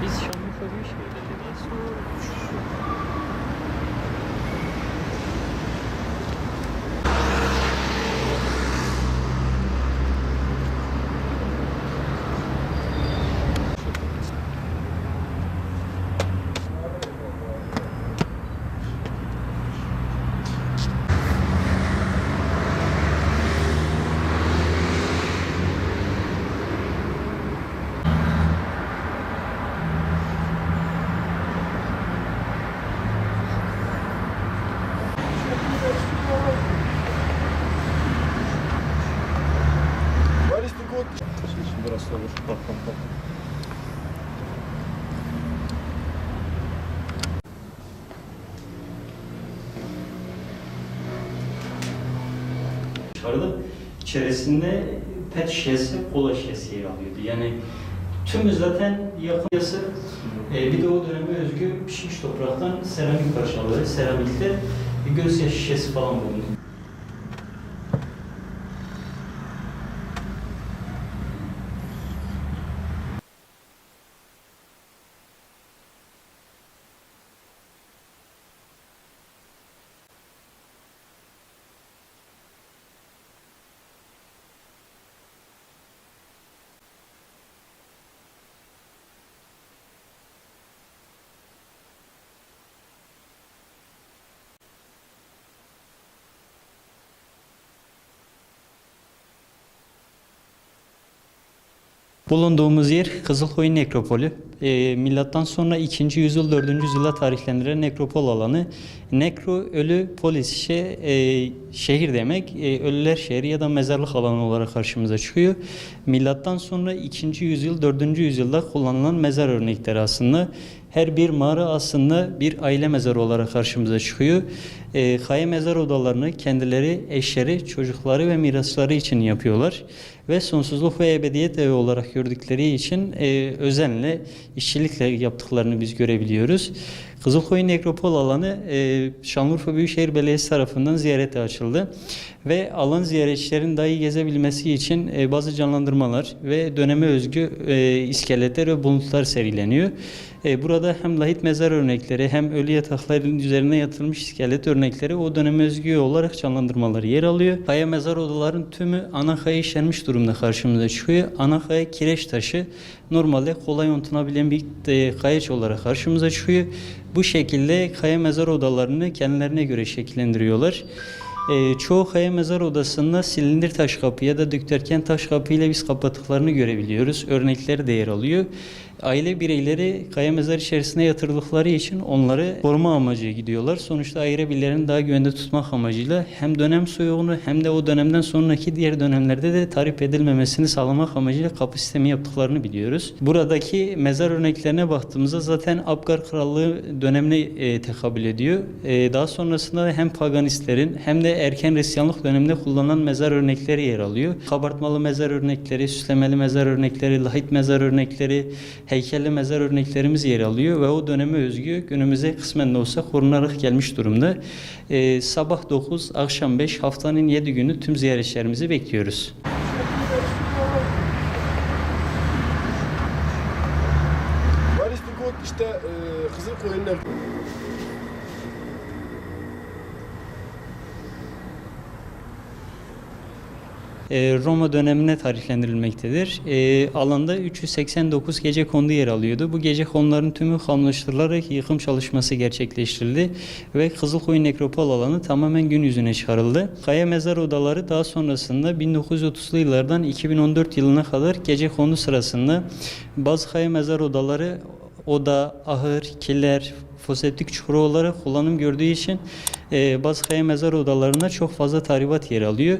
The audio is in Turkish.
Biz Şanlıurfa Büyükşehir Belediyesi Burası olur. Bak bak içerisinde pet şişesi, kola şişesi yer alıyordu. Yani tümü zaten yakın yası e, bir de o döneme özgü pişmiş topraktan seramik parçaları, seramikte bir göz şişesi falan bulundu. Bulunduğumuz yer Kızılkoyun Nekropolü. E, milattan sonra 2. yüzyıl 4. yüzyıla tarihlendirilen nekropol alanı. Nekro ölü polis işe e, şehir demek. E, ölüler şehri ya da mezarlık alanı olarak karşımıza çıkıyor. Milattan sonra 2. yüzyıl 4. yüzyılda kullanılan mezar örnekleri aslında. Her bir mağara aslında bir aile mezarı olarak karşımıza çıkıyor. E, kaya mezar odalarını kendileri, eşleri, çocukları ve mirasları için yapıyorlar. Ve sonsuzluk ve ebediyet evi olarak gördükleri için e, özenle, işçilikle yaptıklarını biz görebiliyoruz. Kızılkoyun Nekropol alanı e, Şanlıurfa Büyükşehir Belediyesi tarafından ziyarete açıldı. Ve alan ziyaretçilerin dahi gezebilmesi için e, bazı canlandırmalar ve döneme özgü e, iskeletler ve bulutlar sergileniyor. E, burada hem lahit mezar örnekleri hem ölü yatakların üzerine yatırılmış iskelet örnekleri o döneme özgü olarak canlandırmaları yer alıyor. Kaya mezar odaların tümü ana kaya işlenmiş durumda karşımıza çıkıyor. Ana kaya kireç taşı normalde kolay unutulabilen bir e, kayaç olarak karşımıza çıkıyor. Bu şekilde kaya mezar odalarını kendilerine göre şekillendiriyorlar. E, çoğu kaya mezar odasında silindir taş kapı ya da dikdörtgen taş kapı ile biz kapattıklarını görebiliyoruz. Örnekleri de yer alıyor. Aile bireyleri kaya mezar içerisine yatırdıkları için onları koruma amacı gidiyorlar. Sonuçta aile bireylerini daha güvende tutmak amacıyla hem dönem soyuğunu hem de o dönemden sonraki diğer dönemlerde de tarif edilmemesini sağlamak amacıyla kapı sistemi yaptıklarını biliyoruz. Buradaki mezar örneklerine baktığımızda zaten Abgar Krallığı dönemine e, tekabül ediyor. E, daha sonrasında hem paganistlerin hem de erken Hristiyanlık döneminde kullanılan mezar örnekleri yer alıyor. Kabartmalı mezar örnekleri, süslemeli mezar örnekleri, lahit mezar örnekleri, heykelli mezar örneklerimiz yer alıyor ve o döneme özgü günümüze kısmen de olsa korunarak gelmiş durumda. E, sabah 9, akşam 5, haftanın 7 günü tüm ziyaretçilerimizi bekliyoruz. Good? İşte e, Kızılkoyunlar. Roma dönemine tarihlendirilmektedir. E, alanda 389 gece kondu yer alıyordu. Bu gece konuların tümü kalmıştırılarak yıkım çalışması gerçekleştirildi ve Kızılkoyun Nekropol alanı tamamen gün yüzüne çıkarıldı. Kaya mezar odaları daha sonrasında 1930'lu yıllardan 2014 yılına kadar gece kondu sırasında bazı kaya mezar odaları oda, ahır, kiler, foseptik çukuru olarak kullanım gördüğü için e, bazı kaya mezar odalarında çok fazla tahribat yer alıyor.